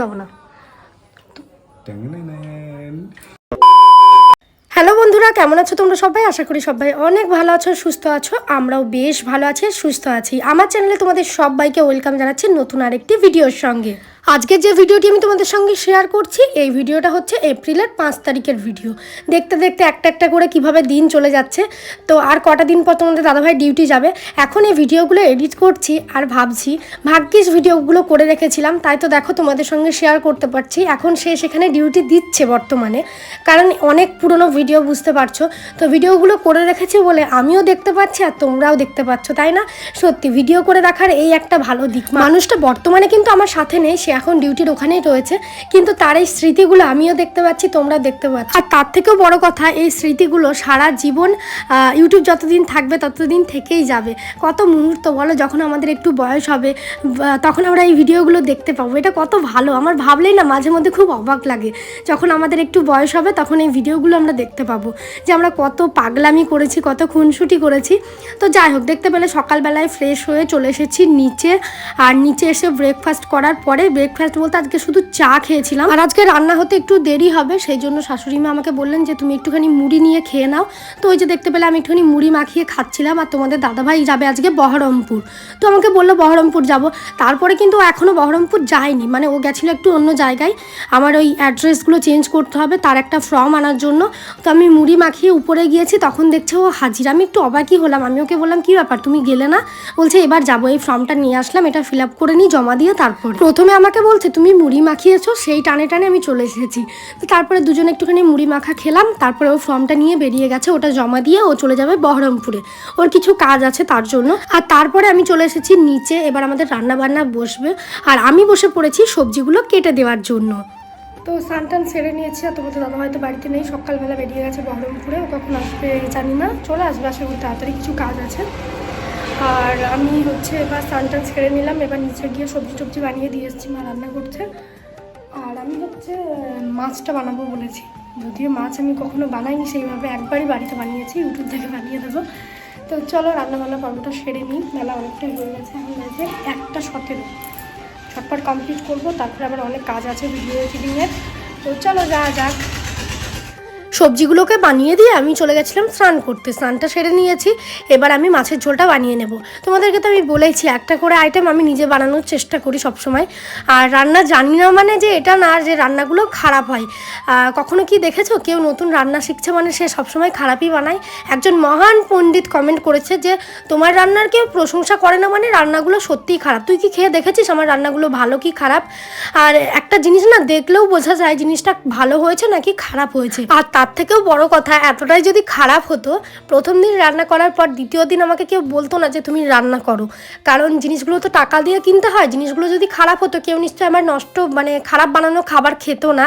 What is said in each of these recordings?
গাবো না। ট্যাং-না-না-ন। হ্যালো বন্ধুরা কেমন আছো তোমরা সবাই? আশা করি সবাই অনেক ভালো আছো সুস্থ আছো আমরাও বেশ ভালো আছি সুস্থ আছি। আমার চ্যানেলে তোমাদের সবাইকে ওয়েলকাম জানাচ্ছি নতুন আরেকটি ভিডিওর সঙ্গে। আজকে যে ভিডিওটি আমি তোমাদের সঙ্গে শেয়ার করছি, এই ভিডিওটা হচ্ছে এপ্রিলের পাঁচ তারিখের ভিডিও দেখতে দেখতে একটা একটা করে কীভাবে দিন চলে যাচ্ছে। তো আর কটা দিন পর তোমাদের দাদাভাই ডিউটি যাবে। এখন এই ভিডিওগুলো এডিট করছি আর ভাবছি, ভাগ্যিস ভিডিওগুলো করে রেখেছিলাম, তাই তো দেখো তোমাদের সঙ্গে শেয়ার করতে পারছি। এখন সে সেখানে ডিউটি দিচ্ছে বর্তমানে, কারণ অনেক পুরনো ভিডিও বুঝতে পারছ। তো ভিডিওগুলো করে রেখেছি বলে আমিও দেখতে পাচ্ছি আর তোমরাও দেখতে পাচ্ছ, তাই না? সত্যি ভিডিও করে দেখার এই একটা ভালো দিক। মানুষটা বর্তমানে কিন্তু আমার সাথে নেই এখন ডিউটির ওখানেই রয়েছে। কিন্তু তার এই স্মৃতিগুলো আমিও দেখতে পাচ্ছি তোমরা দেখতে পাচ্ছ। আর তার থেকেও বড় কথা, এই স্মৃতিগুলো সারা জীবন ইউটিউব যতদিন থাকবে ততদিন থেকেই যাবে। কত মুহূর্ত বলো, যখন আমাদের একটু বয়স হবে তখন আমরা এই ভিডিওগুলো দেখতে পাবো। এটা কত ভালো। আমার ভাবলেই না, মাঝে মধ্যে খুব অবাক লাগে। যখন আমাদের একটু বয়স হবে, তখন এই ভিডিওগুলো আমরা দেখতে পাবো। যে আমরা কত পাগলামি করেছি, কত খুনসুটি করেছি। তো যাই হোক, দেখতে পেলে সকালবেলায় ফ্রেশ হয়ে চলে এসেছি নিচে। আর নিচে এসে ব্রেকফাস্ট করার পরে ব্রেকফাস্ট বলতে আজকে শুধু চা খেয়েছিলাম। আর আজকে রান্না হতে একটু দেরি হবে, সেই জন্য শাশুড়ি মা আমাকে বললেন যে তুমি একটুখানি মুড়ি নিয়ে খেয়ে নাও। তো ওই যে দেখতে পেলে আমি একটুখানি মুড়ি মাখিয়ে খাচ্ছিলাম আর তোমাদের দাদাভাই যাবে আজকে বহরমপুর। তো আমাকে বলল বহরমপুর যাব। তারপরে কিন্তু এখনও বহরমপুর যায়নি মানে ও গেছিল একটু অন্য জায়গায়। আমার ওই অ্যাড্রেসগুলো চেঞ্জ করতে হবে, তার একটা ফর্ম আনার জন্য। তো আমি মুড়ি মাখিয়ে উপরে গিয়েছি, তখন দেখছে ও হাজির। আমি একটু অবাকই হলাম, আমি ওকে বললাম, কী ব্যাপার, তুমি গেলে না? বলছে, এবার যাব। এই ফর্মটা নিয়ে আসলাম, এটা ফিল আপ করে নিই, জমা দিয়ে তারপর। প্রথমে আমাকে বলছে, তুমি মুড়ি মাখিয়েছো, সেই টানে টানে আমি চলে এসেছি। তো তারপরে দুজনে একটুখানি মুড়ি মাখা খেলাম, তারপরে ও ফর্মটা নিয়ে বেরিয়ে গেছে, ওটা জমা দিয়ে ও চলে যাবে বহরমপুরে। ওর কিছু কাজ আছে তার জন্য। আর তারপরে আমি চলে এসেছি নিচে, এবার আমাদের রান্না বান্না বসবে। আর আমি বসে পড়েছি সবজিগুলো কেটে দেওয়ার জন্য। তো স্নান সেরে নিয়েছি, আর তোমাদের দাদা হয়তো বাড়িতে নেই, সকালবেলা বেরিয়ে গেছে বহরমপুরে, ও কখন আসবে জানি না। চলে আসবে আশা তাড়াতাড়ি, কিছু কাজ আছে। আর আমি হচ্ছে এবার স্নান টান ছেড়ে নিলাম, এবার নিচে গিয়ে সবজি টবজি বানিয়ে দিয়ে এসেছি মা রান্না করছে আর আমি হচ্ছে মাছটা বানাবো বলেছি। যদিও মাছ আমি কখনো বানাইনি, সেইভাবে একবারই বাড়িতে বানিয়েছি, ইউটিউব থেকে বানিয়ে দেবো। তো চলো রান্না বান্না পর্বটা সেরে নিই, বেলা অনেকটাই হয়ে গেছে এখন বাজে একটা সতেরো ছটপট কমপ্লিট করব, তারপরে আবার অনেক কাজ আছে ভিডিও এডিটিংয়ের তো চলো যা যাক। সবজিগুলোকে বানিয়ে দিয়ে আমি চলে গেছিলাম স্নান করতে। স্নানটা সেরে নিয়েছি। এবার আমি মাছের ঝোলটা বানিয়ে নেব। তোমাদেরকে তো আমি বলেছি একটা করে আইটেম আমি নিজে বানানোর চেষ্টা করি সবসময়। আর রান্না জানি না মানে যে এটা না, যে রান্নাগুলো খারাপ হয়। কখনো কি দেখেছ? কেউ নতুন রান্না শিখছে মানে সে সবসময় খারাপই বানায়। একজন মহান পণ্ডিত কমেন্ট করেছে যে, তোমার রান্নার কেউ প্রশংসা করে না মানে রান্নাগুলো সত্যিই খারাপ। তুই কি খেয়ে দেখেছিস আমার রান্নাগুলো ভালো কি খারাপ? আর একটা জিনিস না, দেখলেও বোঝা যায় জিনিসটা ভালো হয়েছে নাকি খারাপ হয়েছে। আর তার থেকেও বড় কথা, এতটাই যদি খারাপ হতো, প্রথম দিন রান্না করার পর দ্বিতীয় দিন আমাকে কেউ বলতো না যে তুমি রান্না করো। কারণ জিনিসগুলো তো টাকা দিয়ে কিনতে হয়, জিনিসগুলো যদি খারাপ হতো, কেউ নিশ্চয়ই আমার নষ্ট মানে খারাপ বানানো খাবার খেতো না।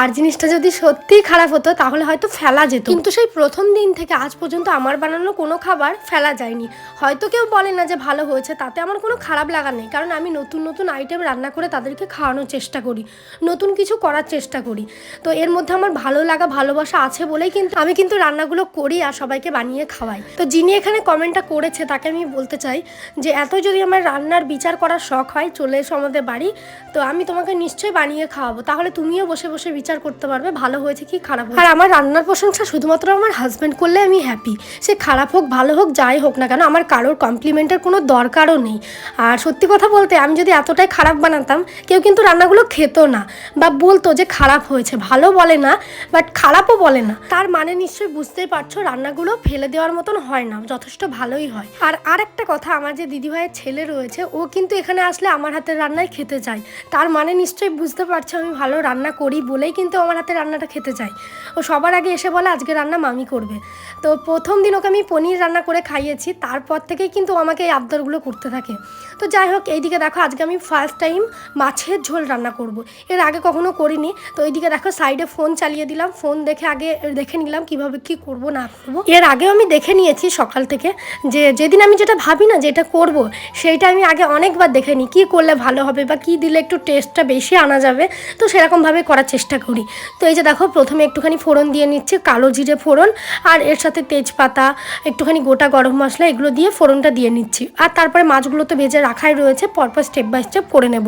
আর জিনিসটা যদি সত্যিই খারাপ হতো, তাহলে হয়তো ফেলা যেত। কিন্তু সেই প্রথম দিন থেকে আজ পর্যন্ত আমার বানানো কোনো খাবার ফেলা যায়নি। হয়তো কেউ বলে না যে ভালো হয়েছে, তাতে আমার কোনো খারাপ লাগা নেই। কারণ আমি নতুন নতুন আইটেম রান্না করে তাদেরকে খাওয়ানোর চেষ্টা করি, নতুন কিছু করার চেষ্টা করি। তো এর মধ্যে আমার ভালো লাগা, ভালোবাসা আছে বলেই কিন্তু আমি কিন্তু রান্নাগুলো করি আর সবাইকে বানিয়ে খাওয়াই। তো যিনি এখানে কমেন্টটা করেছে, তাকে আমি বলতে চাই যে, এত যদি আমার রান্নার বিচার করার শখ হয়, চলে এসো আমাদের বাড়ি, তো আমি তোমাকে নিশ্চয়ই বানিয়ে খাওয়াবো। তাহলে তুমিও বসে বসে বিচার করতে পারবে, ভালো হয়েছে কি খারাপ আর আমার রান্নার প্রশংসা শুধুমাত্র আমার হাজব্যান্ড করলে আমি হ্যাপি সে খারাপ হোক, ভালো হোক, যাই হোক না কেন, আমার কারোর কমপ্লিমেন্টের কোনো দরকারও নেই। আর সত্যি কথা বলতে, আমি যদি এতটাই খারাপ বানাতাম, কেউ কিন্তু রান্নাগুলো খেত না বা বলতো যে, খারাপ হয়েছে, ভালো বলে না বাট খারাপও বলে না। তার মানে নিশ্চয়ই বুঝতেই পারছ, রান্নাগুলো ফেলে দেওয়ার মতন হয় না, যথেষ্ট ভালোই হয়। আর আর একটা কথা, আমার যে দিদিভাইয়ের ছেলে রয়েছে, ও কিন্তু এখানে আসলে আমার হাতের রান্নাই খেতে চায়। তার মানে নিশ্চয়ই বুঝতে পারছ, আমি ভালো রান্না করি বলেই কিন্তু আমার হাতের রান্নাটা খেতে চাই ও সবার আগে এসে বলে, আজকে রান্না মামি করবে। তো প্রথম দিন ওকে আমি পনির রান্না করে খাইয়েছি, তারপর থেকেই কিন্তু আমাকে এই আবদারগুলো করতে থাকে। তো যাই হোক, এইদিকে দেখো, আজকে আমি ফার্স্ট টাইম মাছের ঝোল রান্না করব। এর আগে কখনো করিনি, তো এইদিকে দেখো সাইডে ফোন চালিয়ে দিলাম ফোন দেখে আগে দেখে নিলাম কীভাবে কি করব, না করব। এর আগেও আমি দেখে নিয়েছি সকাল থেকে যে যেদিন আমি যেটা ভাবি না যেটা করব, সেইটা আমি আগে অনেকবার দেখে নিই। কী করলে ভালো হবে বা কী দিলে একটু টেস্টটা বেশি আনা যাবে, তো সেরকমভাবে করার চেষ্টা করি। তো এই যে দেখো, প্রথমে একটুখানি ফোড়ন দিয়ে নিচ্ছি, কালো জিরে ফোড়ন আর এর সাথে তেজপাতা, একটুখানি গোটা গরম মশলা এগুলো দিয়ে ফোড়নটা দিয়ে নিচ্ছি। আর তারপরে মাছগুলো তো ভেজে রাখাই রয়েছে, পরপর স্টেপ বাই স্টেপ করে নেব।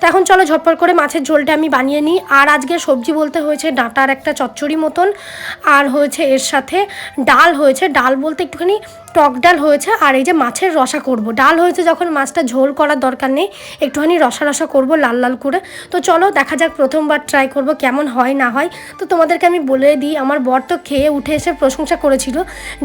তো এখন চলো ঝটপট করে মাছের ঝোলটা আমি বানিয়ে নিই। আর আজকে সবজি বলতে হয়েছে ডাঁটার একটা চচ্চড়ি মতন আর হয়েছে এর সাথে ডাল হয়েছে। ডাল বলতে একটুখানি টক ডাল হয়েছে আর এই যে মাছের রসা করব। ডাল হয়েছে যখন মাছটা ঝোল করার দরকার নেই, একটুখানি রসা রসা করব লাল লাল করে। তো চলো দেখা যাক প্রথমবার ট্রাই করব কেমন হয় না হয়। তো তোমাদেরকে আমি বলে দিই, আমার বর তো খেয়ে উঠে এসে প্রশংসা করেছিল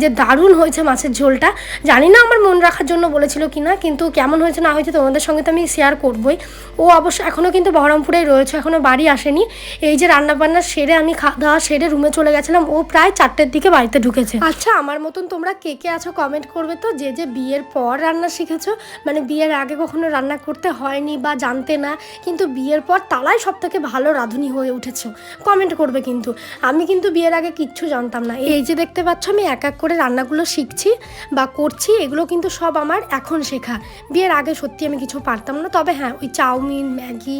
যে দারুণ হয়েছে মাছের ঝোলটা। জানি না আমার মন রাখার জন্য বলেছিল কি না, কিন্তু কেমন হয়েছে না হয়েছে তোমাদের সঙ্গে তো আমি শেয়ার করবই। ও অবশ্য এখনও কিন্তু বহরমপুরেই রয়েছে এখনও বাড়ি আসেনি। এই যে রান্নাবান্না সেরে আমি খাওয়া দাওয়া সেরে রুমে চলে গেছিলাম, ও প্রায় চারটের দিকে বাড়িতে ঢুকেছে। আচ্ছা আমার মতন তোমরা কে কে আছো কমেন্ট করবে তো যে যে বিয়ের পর রান্না শিখেছো? মানে বিয়ের আগে কখনো রান্না করতে হয়নি বা জানতে না, কিন্তু বিয়ের পর তালাই সব থেকে ভালো রাঁধুনি হয়ে উঠেছো। কমেন্ট করবে কিন্তু। আমি কিন্তু বিয়ের আগে কিচ্ছু জানতাম না। এই যে দেখতে পাচ্ছ, আমি এক এক করে রান্নাগুলো শিখছি বা করছি, এগুলো কিন্তু সব আমার এখন শেখা। বিয়ের আগে সত্যি আমি কিছু পারতাম না, তবে হ্যাঁ ওই চাউমিন, ম্যাগি,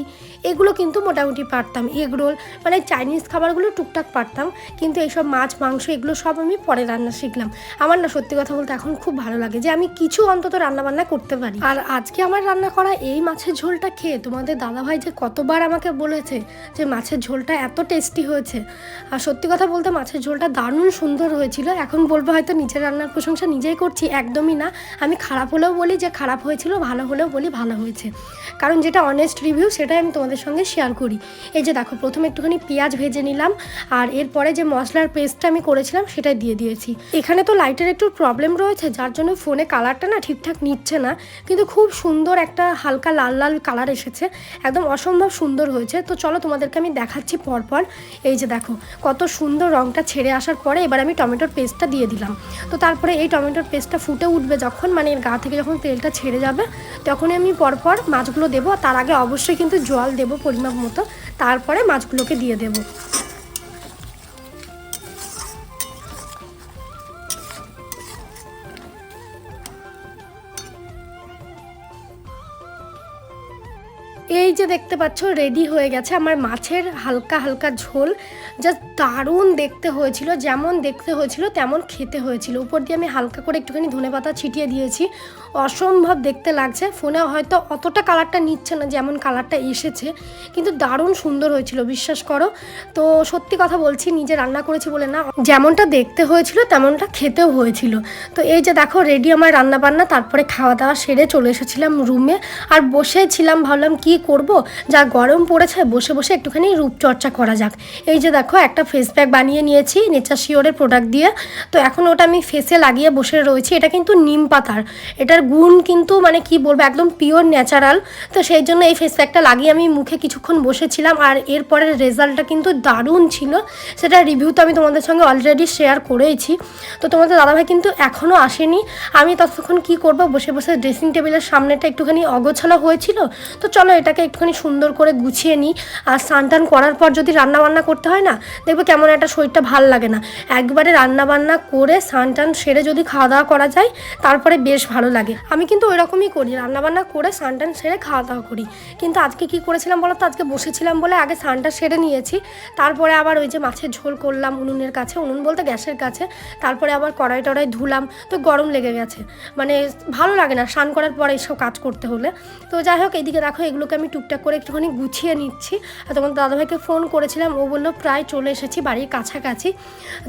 এগুলো কিন্তু মোটামুটি পারতাম। এগ রোল মানে চাইনিজ খাবারগুলো টুকটাক পারতাম, কিন্তু এইসব মাছ, মাংস, এগুলো সব আমি পরে রান্না শিখলাম। আমার না সত্যি কথা বলতে এখন খুব ভালো লাগে যে আমি কিছু অন্তত রান্না বান্না করতে পারি। আর আজকে আমার রান্না করা এই মাছের ঝোলটা খেয়ে তোমাদের দাদাভাই যে কতবার আমাকে বলেছে যে মাছের ঝোলটা এত টেস্টি হয়েছে। আর সত্যি কথা বলতে মাছের ঝোলটা দারুণ সুন্দর হয়েছিল। এখন বলব হয়তো নিজের রান্নার প্রশংসা নিজেই করছি, একদমই না। আমি খারাপ হলেও বলি যে খারাপ হয়েছিল, ভালো হলেও বলি ভালো হয়েছে। কারণ যেটা অনেস্ট রিভিউ সেটাই আমি তোমাদের সঙ্গে শেয়ার করি। এই যে দেখো, প্রথমে একটুখানি পেঁয়াজ ভেজে নিলাম, আর এরপরে যে মশলার পেস্টটা আমি করেছিলাম সেটা দিয়ে দিয়েছি। এখানে তো লাইটের একটু প্রবলেম রয়েছে, যার জন্য ফোনে কালারটা না ঠিকঠাক নিচ্ছে না, কিন্তু খুব সুন্দর একটা হালকা লাল লাল কালার এসেছে, একদম অসম্ভব সুন্দর হয়েছে। তো চলো তোমাদেরকে আমি দেখাচ্ছি পরপর। এই যে দেখো, কত সুন্দর রঙটা ছেড়ে আসার পরে এবার আমি টমেটোর পেস্টটা দিয়ে দিলাম। তো তারপরে এই টমেটোর পেস্টটা ফুটে উঠবে যখন মানে এর গা থেকে যখন তেলটা ছেড়ে যাবে, তখনই আমি পরপর মাছগুলো দেবো। তার আগে অবশ্যই কিন্তু জল দেবো পরিমাপ মতো। তারপরে মাছগুলোকে দিয়ে দেবো। এই যে দেখতে পাচ্ছ রেডি হয়ে গেছে আমার মাছের হালকা হালকা ঝোল। জাস্ট দারুণ দেখতে হয়েছিল, যেমন দেখতে হয়েছিল তেমন খেতে হয়েছিল। উপর দিয়ে আমি হালকা করে একটুখানি ধনে পাতা ছিটিয়ে দিয়েছি। অসম্ভব দেখতে লাগছে ফোনে হয়তো অতটা কালারটা নিচ্ছে না যেমন কালারটা এসেছে, কিন্তু দারুণ সুন্দর হয়েছিল, বিশ্বাস করো। তো সত্যি কথা বলছি, নিজে রান্না করেছি বলে না, যেমনটা দেখতে হয়েছিল তেমনটা খেতেও হয়েছিল। তো এই যে দেখো রেডি আমার রান্না বান্না তারপরে খাওয়া দাওয়া সেরে চলে এসেছিলাম রুমে আর বসে ছিলাম ভাবলাম কি করব যা গরম পড়েছে, বসে বসে একটুখানি রূপচর্চা করা যাক। এই যে দেখো, একটা ফেস প্যাক বানিয়ে নিয়েছি নেচার শিওরের প্রোডাক্ট দিয়ে। তো এখন ওটা আমি ফেসে লাগিয়ে বসে রয়েছি, এটা কিন্তু নিম পাতার। এটার গুণ কিন্তু মানে কি বলব, একদম পিওর ন্যাচারাল তো সেই জন্য এই ফেস প্যাকটা লাগিয়ে আমি মুখে কিছুক্ষণ বসেছিলাম, আর এরপরের রেজাল্টটা কিন্তু দারুণ ছিল। সেটা রিভিউ তো আমি তোমাদের সঙ্গে অলরেডি শেয়ার করেইছি। তো তোমাদের দাদাভাই কিন্তু এখনও আসেনি। আমি ততক্ষণ কি করব, বসে বসে ড্রেসিং টেবিলের সামনেটা একটুখানি অগোছালো হয়েছিল। তো চলো এটাকে একটুখানি সুন্দর করে গুছিয়ে নিই। আর স্নান টান করার পর যদি রান্না বান্না করতে হয় না, দেখবে কেমন একটা শরীরটা ভালো লাগে না। একবারে রান্না বান্না করে স্নান টান সেরে যদি খাওয়া দাওয়া করা যায়, তারপরে বেশ ভালো লাগে। আমি কিন্তু ওই রকমই করি, রান্নাবান্না করে স্নান টান সেরে খাওয়া দাওয়া করি। কিন্তু আজকে কি করেছিলাম বলো তো আজকে বসেছিলাম বলে আগে স্নানটা সেরে নিয়েছি। তারপরে আবার ওই যে মাছের ঝোল করলাম উনুনের কাছে, উনুন বলতে গ্যাসের কাছে। তারপরে আবার কড়াই টড়াই ধুলাম, তো গরম লেগে গেছে। মানে ভালো লাগে না স্নান করার পরে এইসব কাজ করতে হলে। তো যাই হোক, এইদিকে দেখো এগুলোকে আমি টুকটাক করে একটুখানি গুছিয়ে নিচ্ছি। আর তোমার দাদাভাইকে ফোন করেছিলাম, ও বলল, প্রায় চলে এসেছি বাড়ির কাছাকাছি।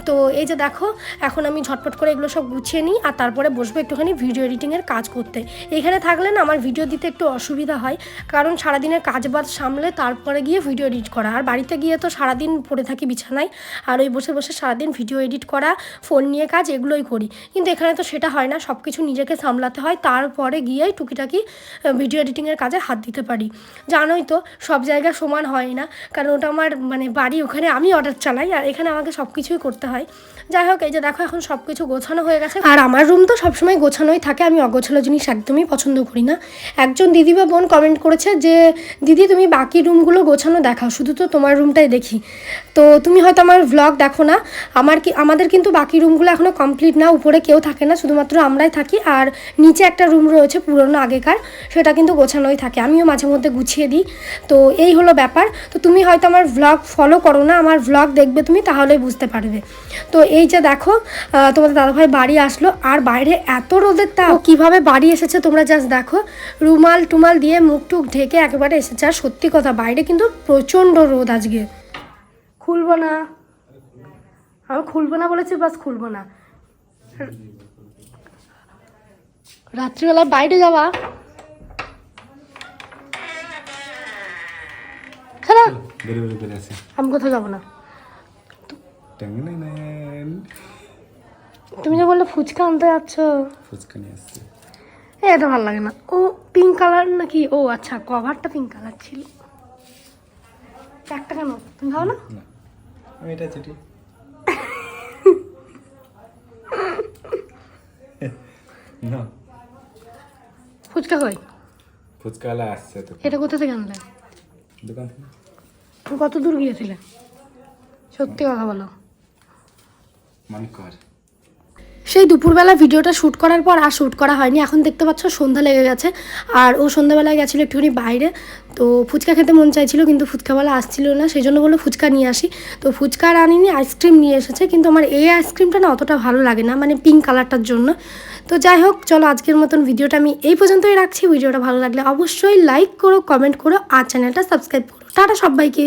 তো এই যে দেখো, এখন আমি ঝটপট করে এগুলো সব গুছিয়ে নিই, আর তারপরে বসবো একটুখানি ভিডিও এডিটিংয়ের কাজ করতে। এখানে থাকলে না, আমার ভিডিও দিতে একটু অসুবিধা হয়, কারণ সারাদিনের কাজ বাজ সামলে তারপরে গিয়ে ভিডিও এডিট করা। আর বাড়িতে গিয়ে তো সারাদিন পড়ে থাকি বিছানায়, আর ওই বসে বসে সারাদিন ভিডিও এডিট করা ফোন নিয়ে কাজ, এগুলোই করি। কিন্তু এখানে তো সেটা হয় না সব কিছু নিজেকে সামলাতে হয়, তারপরে গিয়েই টুকিটাকি ভিডিও এডিটিংয়ের কাজে হাত দিতে পারি। জানোই তো, সব জায়গা সমান হয় না। কারণ ওটা আমার মানে বাড়ি ওখানে আমি অর্ডার চালাই আর এখানে আমাকে সব কিছুই করতে হয়। যাই হোক, এই যে দেখো এখন সব কিছু গোছানো হয়ে গেছে। আর আমার রুম তো সবসময় গোছানোই থাকে, আমি অগোছালো জিনিস একদমই পছন্দ করি না। একজন দিদি বা বোন কমেন্ট করেছে যে, দিদি, তুমি বাকি রুমগুলো গোছানো দেখাও, শুধু তো তোমার রুমটাই দেখি। তো তুমি হয়তো আমার ভ্লগ দেখো না, আমার কি, আমাদের কিন্তু বাকি রুমগুলো এখনও কমপ্লিট না, উপরে কেউ থাকে না, শুধুমাত্র আমরাই থাকি। আর নিচে একটা রুম রয়েছে পুরনো আগেকার, সেটা কিন্তু গোছানোই থাকে। আমিও মাঝে মধ্যে গুছিয়ে দিই। তো এই হলো ব্যাপার। তো তুমি হয়তো আমার ভ্লগ ফলো করো না, আমার ভ্লগ দেখবে তুমি তাহলেই বুঝতে পারবে। তো এই যে দেখো তোমাদের দাদাভাই বাড়ি আসলো। আর বাইরে এত রোদের তাপ। ও কীভাবে বাড়ি এসেছে তোমরা জাস্ট দেখো। রুমাল টুমাল দিয়ে মুখ টুক ঢেকে একেবারে এসেছে। আর সত্যি কথা, বাইরে কিন্তু প্রচণ্ড রোদ আজকে। খুলবো না। আমি খুলবো না বলেছি, বাস খুলবো না। রাত্রিবেলা বাইরে যাওয়া। ছাড়া করে আছে আমি কোথাও যাব না। তুমি যে বললে ফুচকা আনতে যাচ্ছ। ফুচকা নিয়ে আসছে। এটা ভালো লাগে না। ও পিঙ্ক কালার নাকি? ও আচ্ছা কভারটা পিঙ্ক কালার ছিল। একটা কেন? তুমি খাও না? আমি এটা চুটি না। ফুচকা কই? ফুচকাওয়ালা আসছে তো। এটা কোথা থেকে আনলে? দোকান থেকে। কত দূর গিয়েছিলে? সত্যি কথা বলো। সেই দুপুরবেলা ভিডিওটা শ্যুট করার পর আর শ্যুট করা হয়নি। এখন দেখতে পাচ্ছ সন্ধ্যা লেগে গেছে। আর ও সন্ধ্যাবেলায় গেছিল একটুখানি বাইরে। তো ফুচকা খেতে মন চাইছিল কিন্তু ফুচকাওয়ালা আসছিল না। সেই জন্য বলল ফুচকা নিয়ে আসি। তো ফুচকা আর আনিনি আইসক্রিম নিয়ে এসেছে। কিন্তু আমার এই আইসক্রিমটা না অতটা ভালো লাগে না মানে পিঙ্ক কালারটার জন্য। তো যাই হোক চলো আজকের মতন ভিডিওটা আমি এই পর্যন্তই রাখছি। ভিডিওটা ভালো লাগলে অবশ্যই লাইক করো কমেন্ট করো আর চ্যানেলটা সাবস্ক্রাইব করো। টাটা সবাইকে